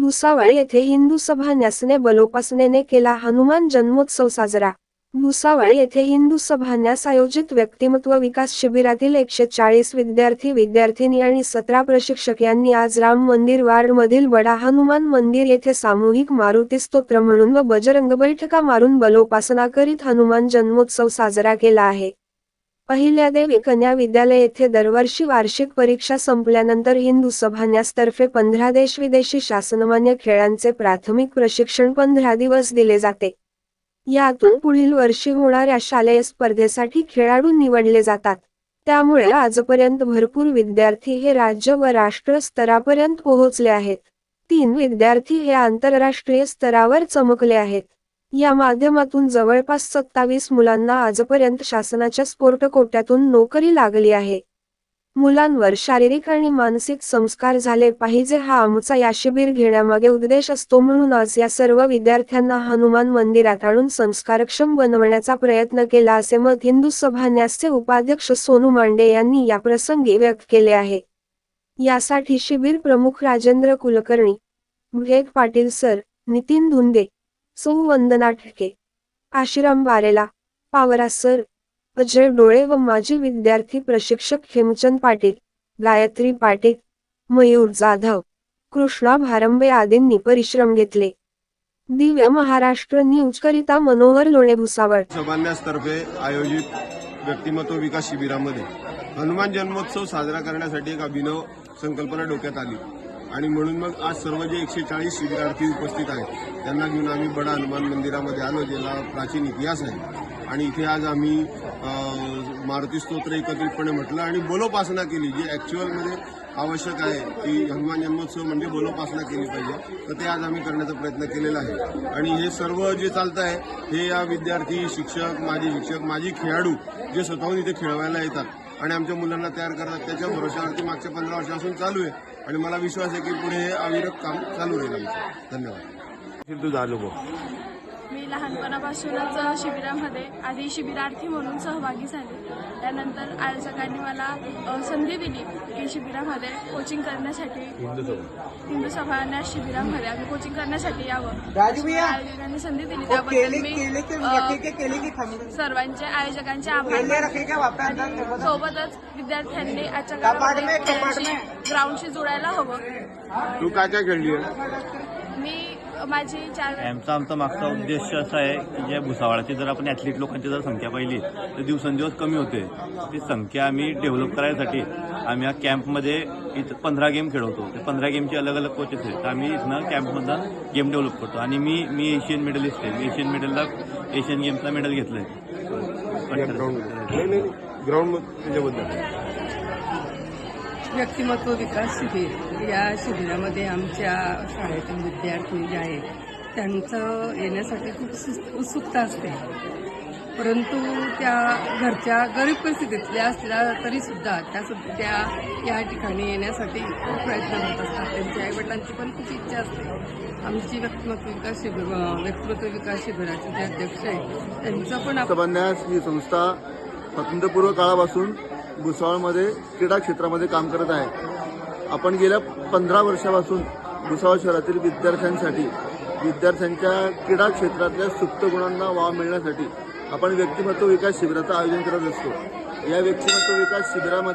भुसावळ येथे हिंदू सभा न्यासने बलोपासनेने केला हनुमान जन्मोत्सव साजरा. भुसावळ येथे हिंदू सभा न्यास आयोजित व्यक्तिमत्व विकास शिबिरातील एकशे चाळीस विद्यार्थी विद्यार्थिनी आणि सतरा प्रशिक्षक यांनी आज राम मंदिर वार्ड मधील बडा हनुमान मंदिर येथे सामूहिक मारुती स्तोत्र म्हणून व बजरंग बैठका मारून बलोपासना करीत हनुमान जन्मोत्सव साजरा केला आहे. अहिल्यादेवी कन्या विद्यालय येथे दरवर्षी वार्षिक परीक्षा संपल्यानंतर हिंदू सभान्यासतर्फे पंधरा देश विदेशी शासनमान्य खेळांचे प्राथमिक प्रशिक्षण पंधरा दिवस दिले जाते. यातून पुढील वर्षी होणाऱ्या शालेय स्पर्धेसाठी खेळाडू निवडले जातात. त्यामुळे आजपर्यंत भरपूर विद्यार्थी हे राज्य व राष्ट्र स्तरापर्यंत पोहोचले आहेत. तीन विद्यार्थी हे आंतरराष्ट्रीय स्तरावर चमकले आहेत. या माध्यमातून जवळपास सत्तावीस मुलांना आजपर्यंत शासनाच्या स्पोर्ट कोट्यातून नोकरी लागली आहे. मुलांवर शारीरिक आणि मानसिक संस्कार झाले पाहिजे हा आमचा या शिबिर घेण्यामागे उद्देश असतो म्हणून आज या सर्व विद्यार्थ्यांना हनुमान मंदिरात आणून संस्कारक्षम बनवण्याचा प्रयत्न केला असे मत हिंदू सभा न्यासचे उपाध्यक्ष सोनू मांडे यांनी या प्रसंगी व्यक्त केले आहे. यासाठी शिबिर प्रमुख राजेंद्र कुलकर्णी विवेक पाटील सर नितीन धुंदे सौ वंदना ठके. आशिराम बारेला पावरा सर. अजय डोळे व माजी विद्यार्थी प्रशिक्षक हेमचंद पाटील. गायत्री पाटील. मयूर जाधव. कृष्णा भारंबे आदींनी परिश्रम घेतले. दिव्य महाराष्ट्र न्यूज करिता मनोहर लोणे भुसावळ तर्फे आयोजित व्यक्तिमत्व विकास शिबिरामध्ये हनुमान जन्मोत्सव साजरा करण्यासाठी एक अभिनव संकल्पना डोक्यात आली. आणि म्हणून मग आज सर्व जे एकशे चाळीस शिबिरार्थी उपस्थित आहेत त्यांना घेऊन आम्ही बडा हनुमान मंदिरामध्ये आलो ज्याला प्राचीन इतिहास आहे. आणि इथे आज आम्ही मारुती स्तोत्र एकत्रितपणे म्हटलं आणि बोलोपासना केली जी ॲक्च्युअलमध्ये आवश्यक आहे की हनुमान जन्मोत्सव म्हणजे बोलोपासना केली पाहिजे. तर ते आज आम्ही करण्याचा प्रयत्न केलेला आहे. आणि हे सर्व जे चालतं आहे हे या विद्यार्थी शिक्षक माजी शिक्षक माजी खेळाडू जे स्वतःहून इथे खेळवायला येतात आणि आमच्या मुलांना तयार करतात. त्याच्या भरोशावरती मागच्या पंधरा वर्षापासून चालू आहे. आणि मला विश्वास आहे की पुढे हे अविरत काम चालू राहील आमचं. धन्यवाद. तुझा अनुभव मी लहानपणापासूनच शिबिरामध्ये आधी शिबिरार्थी म्हणून सहभागी झाले. त्यानंतर आयोजकांनी मला संधी दिली की शिबिरामध्ये कोचिंग करण्यासाठी. हिंदू सभाना शिबिरामध्ये आम्ही कोचिंग करण्यासाठी यावं. राजू भैया आयोजकांनी संधी दिली. त्याबद्दल मी सर्वांचे आयोजकांचे आभार. सोबतच. विद्यार्थ्यांनी आजच्या काळामध्ये में. ग्राउंडशी जोडायला हवं. तू काय काय खेळली मी माझी चार आमचा आमचा मागचा उद्देश असा आहे की ज्या भुसावळाची जर आपण ॲथलीट लोकांची जर संख्या पाहिली तर दिवसेंदिवस कमी होते. ती संख्या आम्ही डेव्हलप करायसाठी आम्ही या कॅम्पमध्ये इथं पंधरा गेम खेळवतो. ते पंधरा गेमचे अलग अलग कोचेस आहेत. तर आम्ही इथनं कॅम्पमधनं गेम डेव्हलप करतो. आणि मी मी एशियन मेडलिस्ट आहे. मी एशियन मेडलला एशियन गेमचा मेडल घेतलं ग्राउंड आहे नाही नाही. ग्राउंड त्याच्याबद्दल. व्यक्तिमत्व विकास शिबिर. या शिबिरामध्ये आमच्या शाळेतील विद्यार्थी जे आहेत त्यांचं येण्यासाठी खूप उत्सुकता असते. परंतु त्या घरच्या गरीब परिस्थितीतल्या असल्या तरी सुद्धा त्या सुद्धा त्या या ठिकाणी येण्यासाठी खूप प्रयत्न करत असतात. त्यांच्या आईवडिलांची पण खूप इच्छा असते. आमची व्यक्तिमत्व विकास शिबिर व्यक्तिमत्व विकास शिबिराचे जे अध्यक्ष आहेत त्यांचं पण ही संस्था स्वातंत्र्यपूर्व काळापासून भुसावळमध्ये क्रीडा क्षेत्रामध्ये काम करत आहे. आपण गेल्या पंधरा वर्षापासून भुसावळ शहरातील विद्यार्थ्यांसाठी विद्यार्थ्यांच्या क्रीडा क्षेत्रातल्या सुप्त गुणांना वाव मिळण्यासाठी आपण व्यक्तिमत्व विकास शिबिराचं आयोजन करत असतो. या व्यक्तिमत्व विकास शिबिरामध्ये